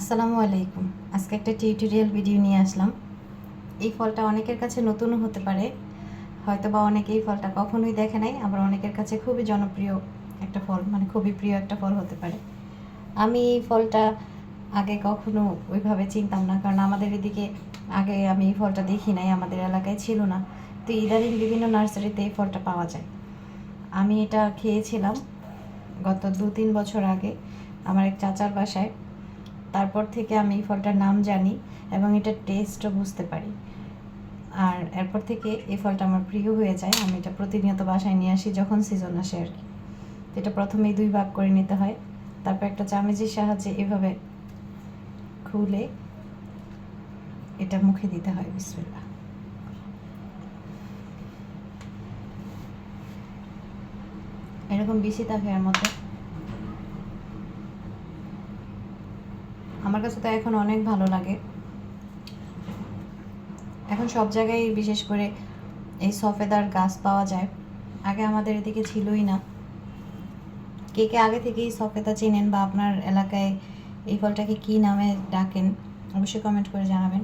আসসালামু আলাইকুম। আজকে একটা টিউটোরিয়াল ভিডিও নিয়ে আসলাম। এই ফলটা অনেকের কাছে নতুনও হতে পারে। হয়তো বা অনেকে এই ফলটা কখনোই দেখে নাই। আবার অনেকের কাছে খুবই জনপ্রিয় একটা ফল মানে খুবই প্রিয় একটা ফল হতে পারে। আমি এই ফলটা আগে কখনো ওইভাবে চিনতাম না। কারণ আমাদের এদিকে আগে আমি এই ফলটা দেখি নাই, আমাদের এলাকায় ছিল না। তো ইদানিং বিভিন্ন নার্সারিতে এই ফলটা পাওয়া যায়। আমি এটা খেয়েছিলাম গত দু তিন বছর আগে। আমার এক চাচার বাসায়। তারপর থেকে আমি এই ফলটার নাম জানি এবং এটার টেস্টও বুঝতে পারি। আর এরপর থেকে এই ফলটা আমার প্রিয় হয়ে যায়, আমি এটা প্রতিনিয়ত বাসায় নিয়ে আসি যখন সিজন আসে আর কি। তো এটা প্রথমেই দুই ভাগ করে নিতে হয়, তারপর একটা চামেচির সাহায্যে এভাবে খুলে এটা মুখে দিতে হয়, বিসমিল্লাহ। এরকম বেশি থাকে এর মধ্যে আমার কাছে তো এখন অনেক ভালো লাগে। এখন সব জায়গায় বিশেষ করে এই সফেদার গাছ পাওয়া যায়। আগে আমাদের এদিকে ছিলই না। কে কে আগে থেকেই সফেদা চেনেন বা আপনার এলাকায় এই ফলটাকে কী নামে ডাকেন, অবশ্যই কমেন্ট করে জানাবেন।